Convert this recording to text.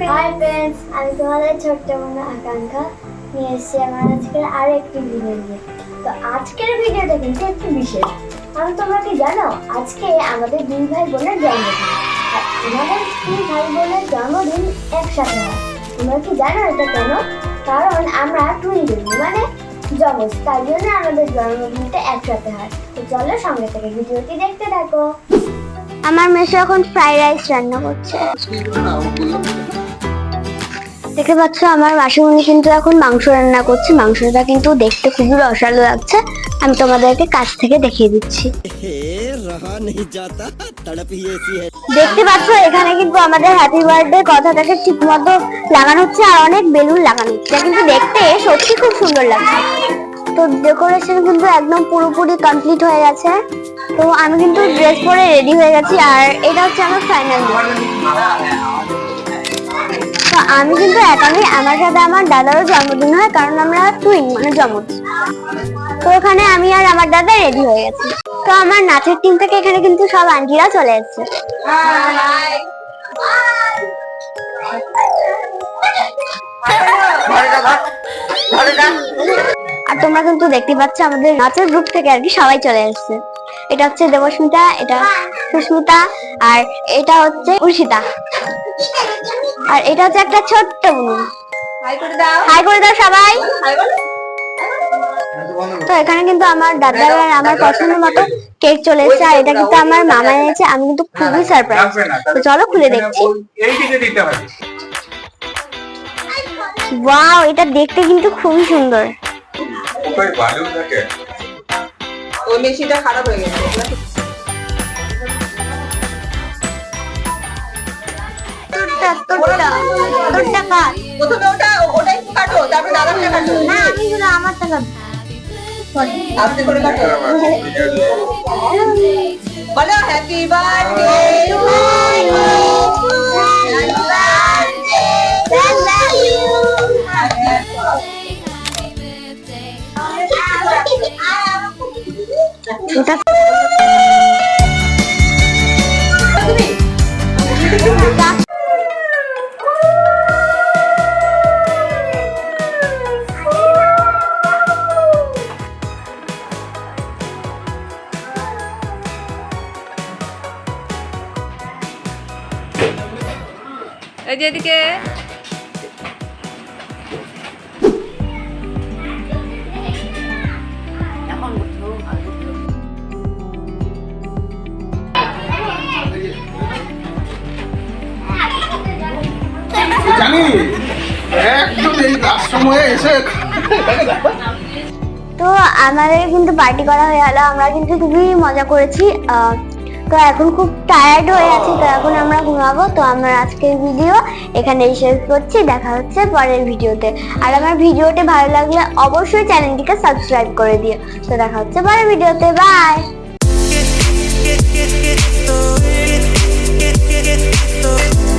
Hi friends আমি তোমাদের ছোট্ট বোন আকাঙ্ক্ষা নিয়ে এসেছি আমার আজকের আর একটি ভিডিও নিয়ে। তো আজকের ভিডিওটা কিন্তু একটু বিশেষ। কারণ তোমরা কি জানো আজকে আমাদের দুই ভাই বোনের জন্মদিন। আর আমাদের দুই ভাই বোনের জন্মদিন একসাথে হয়। তোমরা কি জানো এটা কেন? কারণ আমরা টুইন মানে জমজ তাই জন্য আমাদের জন্মদিনটা একসাথে হয়। তো চলো সঙ্গে থেকে ভিডিওটি দেখতে থাকো। আমার মেশো এখন ফ্রাইড রাইস রান্না করছে। দেখতে পাচ্ছ আমার মাসিমণি কিন্তু এখন মাংস রান্না করছে। মাংসটা কিন্তু দেখতে খুবই রসালো লাগছে। আমি তোমাদেরকে কাছ থেকে দেখিয়ে দিচ্ছি। দেখতে পাচ্ছ এখানে কিন্তু আমাদের হ্যাপি বার্থডে কথাটাকে ঠিক মতো লাগানো হচ্ছে আর অনেক বেলুন লাগানো হচ্ছে। কিন্তু দেখতে সত্যি খুব সুন্দর লাগছে। তো ডেকোরেশন কিন্তু একদম পুরোপুরি কমপ্লিট হয়ে গেছে। তো আমি কিন্তু ড্রেস পরে রেডি হয়ে গেছি আর এটা হচ্ছে আমার ফাইনাল তো আমি কিন্তু একা নই আমার সাথে আমার দাদারও জন্মদিন হয়, কারণ আমরা টুইন মানে জমজ তো ওখানে আমি আর আমার দাদা রেডি হয়ে গেছি। তো আমার নাচের টিম থেকে এখানে কিন্তু সব আন্টিরা চলে এসেছে। আর তোমরা কিন্তু দেখতে পাচ্ছ আমাদের নাচের গ্রুপ থেকে আর কি সবাই চলে এসেছে। এটা হচ্ছে দেবস্মিতা, এটা সুস্মিতা, আর এটা হচ্ছে উর্ষিতা আর এটা হচ্ছে একটা ছোট্ট বোন। হাই করে দাও। হাই করে দাও সবাই। হাই বলো তো এখানে কিন্তু আমার দাদা আর আমার পছন্দ মতো কেক চলে এসেছে আর এটা কিন্তু আমার মামা এনেছে আমি কিন্তু খুবই সারপ্রাইজ তো চলো খুলে দেখছি। এইদিকে ওয়াও এটা দেখতে কিন্তু খুবই সুন্দর। ওই বালু থাকে ওই মেশিনটা খারাপ হয়ে গেছে। তোরটা কাট প্রথমে ওটা ওটা একটু কাটো তারপরে দাদাটা কাটো। না আমি শুধু আমার টাকা আস্তে করে কাটো। বলো হ্যাপি বার্থডে টু ওটা এই যে এদিকে। জানি একদম এই লাস্ট এসে তো আমাদের কিন্তু পার্টি করা হয়ে গেল আমরা কিন্তু খুবই মজা করেছি আহ, তো এখন খুব টায়ার্ড হয়ে আছি তো এখন আমরা ঘুমাবো তো আমার আজকের ভিডিও এখানেই শেষ করছি দেখা হচ্ছে পরের ভিডিওতে আর আমার ভিডিওটি ভালো লাগলে অবশ্যই চ্যানেলটিকে সাবস্ক্রাইব করে দিও তো দেখা হচ্ছে পরের ভিডিওতে বাই तो